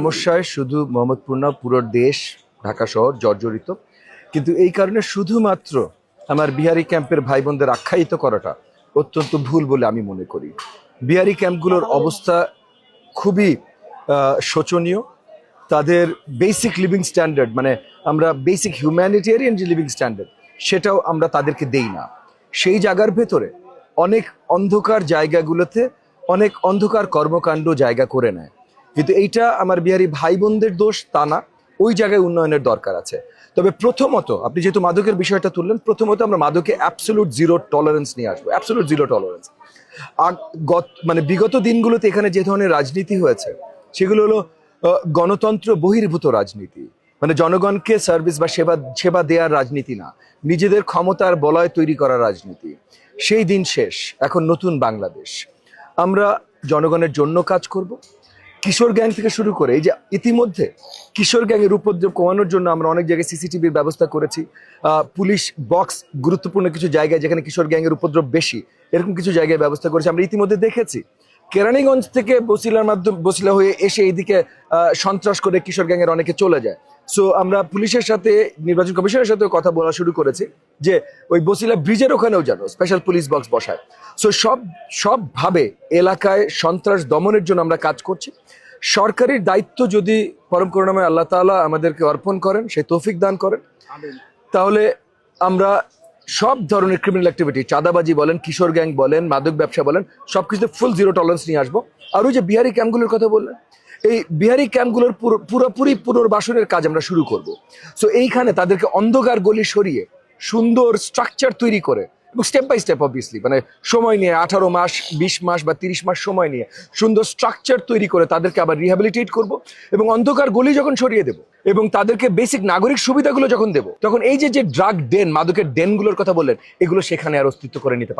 সমস্যায় শুধু মোহাম্মদপুর না, পুরো দেশ ঢাকা শহর জর্জরিত। কিন্তু এই কারণে শুধুমাত্র আমার বিহারি ক্যাম্পের ভাই বোনদের আখ্যায়িত করাটা অত্যন্ত ভুল বলে আমি মনে করি। বিহারি ক্যাম্পগুলোর অবস্থা খুবই শোচনীয়। তাদের বেসিক লিভিং স্ট্যান্ডার্ড মানে আমরা বেসিক হিউম্যানিটেরিয়ান যে লিভিং স্ট্যান্ডার্ড সেটাও আমরা তাদেরকে দেই না। সেই জায়গার ভেতরে অনেক অন্ধকার জায়গাগুলোতে অনেক অন্ধকার কর্মকাণ্ড জায়গা করে নেয়। কিন্তু এইটা আমার বিহারি ভাই বোনদের দোষ, তা না। ওই জায়গায় উন্নয়নের দরকার আছে। তবে প্রথমত, আপনি যেহেতু মাদকের বিষয়টা তুললেন, প্রথমত আমরা মাদকে অ্যাবসলুট জিরো টলারেন্স নিয়ে আসব। অ্যাবসলুট জিরো টলারেন্স গত মানে বিগত দিনগুলোতে এখানে যে ধরনের রাজনীতি হয়েছে, সেগুলো হলো গণতন্ত্র বহির্ভূত রাজনীতি। মানে জনগণকে সার্ভিস বা সেবা সেবা দেওয়ার রাজনীতি না। নিজেদের ক্ষমতার বলয় তৈরি করার রাজনীতি। সেই দিন শেষ। এখন নতুন বাংলাদেশ। আমরা জনগণের জন্য কাজ করব। কিশোর গ্যাং থেকে শুরু করে এই যে ইতিমধ্যে কিশোর গ্যাংয়ের উপদ্রব কমানোর জন্য আমরা অনেক জায়গায় সিসিটিভির ব্যবস্থা করেছি। পুলিশ বক্স গুরুত্বপূর্ণ কিছু জায়গায় যেখানে কিশোর গ্যাংয়ের উপদ্রব বেশি, এরকম কিছু জায়গায় ব্যবস্থা করেছি। আমরা ইতিমধ্যে দেখেছি কেরানীগঞ্জ থেকে বসিলার মাধ্যম বসিলা হয়ে এসে এইদিকে সন্ত্রাস করে কিশোর গ্যাংয়ের অনেকে চলে যায়। সো আমরা পুলিশের সাথে নির্বাচন কমিশনের সাথেও কথা বলা শুরু করেছি যে ওই বসিলা ব্রিজের ওখানেও যেন স্পেশাল পুলিশ বক্স বসায়। সো সব সবভাবে এলাকায় সন্ত্রাস দমনের জন্য আমরা কাজ করছি। সরকারের দায়িত্ব যদি পরম করুণাময় আল্লাহ তাআলা আমাদেরকে অর্পণ করেন সেই তৌফিক দান করেন। তাহলে আমরা সব ধরনের ক্রিমিনাল অ্যাক্টিভিটি চাঁদাবাজি বলেন, কিশোর গ্যাং বলেন, মাদক ব্যবসা বলেন সব কিছুতে ফুল জিরো টলারেন্স নিয়ে আসব। আর ওই যে বিহারি ক্যাম্পগুলোর কথা বললেন, এই বিহারি ক্যাম্পগুলোর পুরো- পুরোপুরি পুনর্বাসনের কাজ আমরা শুরু করব। সো এইখানে তাদেরকে অন্ধকার গলি সরিয়ে সুন্দর স্ট্রাকচার তৈরি করে স্টেপ বাই স্টেপ অবভিয়াসলি মানে সময় নিয়ে, আঠারো মাস, বিশ মাস বা তিরিশ মাস সময় নিয়ে সুন্দর স্ট্রাকচার তৈরি করে তাদেরকে আবার রিহ্যাবিলিটেট করব এবং অন্ধকার গলি যখন সরিয়ে দেব এবং তাদেরকে বেসিক নাগরিক সুবিধাগুলো যখন দেব, তখন এই যে যে ড্রাগ ডেন মাদকের ডেনগুলোর কথা বললেন, এগুলো সেখানে আর অস্তিত্ব করে নিতে পারবে